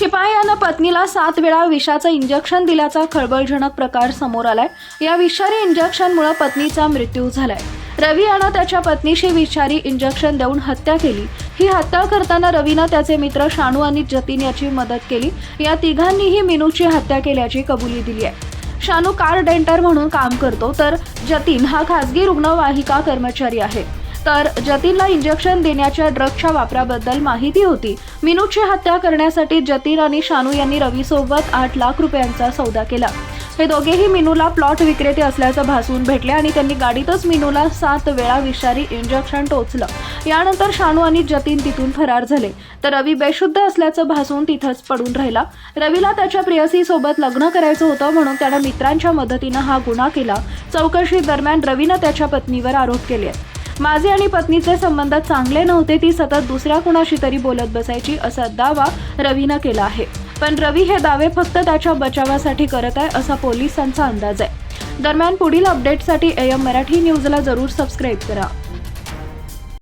शिपायानं पत्नीला सात वेळा विषाचं इंजेक्शन दिल्याचा खळबळजनक प्रकार समोर आलाय. या विषारी इंजेक्शनमुळे पत्नीचा मृत्यू झालाय. रवी यानं त्याच्या पत्नीशी विषारी इंजेक्शन देऊन हत्या केली. ही हत्या करताना रवीनं त्याचे मित्र शानू आणि जतीन याची मदत केली. या तिघांनीही मिनूची हत्या केल्याची कबुली दिली आहे. शानू कार डेंटर म्हणून काम करतो तर जतीन हा खासगी रुग्णवाहिका कर्मचारी आहे. तर जतीनला इंजेक्शन देण्याच्या ड्रगच्या वापराबद्दल माहिती होती. मिनूची हत्या करण्यासाठी जतीन आणि शानू यांनी रवीसोबत आठ लाख रुपयांचा सौदा केला. हे दोघेही मिनूला प्लॉट विक्रेते असल्याचं भासून भेटले आणि त्यांनी गाडीतच मिनूला सात वेळा विषारी इंजेक्शन टोचलं. यानंतर शानू आणि जतीन तिथून फरार झाले. तर रवी बेशुद्ध असल्याचं भासून तिथंच पडून राहिला. रवीला त्याच्या प्रेयसीसोबत लग्न करायचं होतं म्हणून त्यानं मित्रांच्या मदतीनं हा गुन्हा केला. चौकशी दरम्यान रवीनं त्याच्या पत्नीवर आरोप केले. आहेत. माझे आणि पत्नीचे संबंध चांगले नव्हते ती सतत दुसऱ्या कुणाशी तरी बोलत बसायची असा दावा रवीनं केला आहे. पण रवी हे दावे फक्त त्याच्या बचावासाठी करत आहे असा पोलिसांचा अंदाज आहे. दरम्यान पुढील अपडेटसाठी एम मराठी न्यूजला जरूर सबस्क्राईब करा.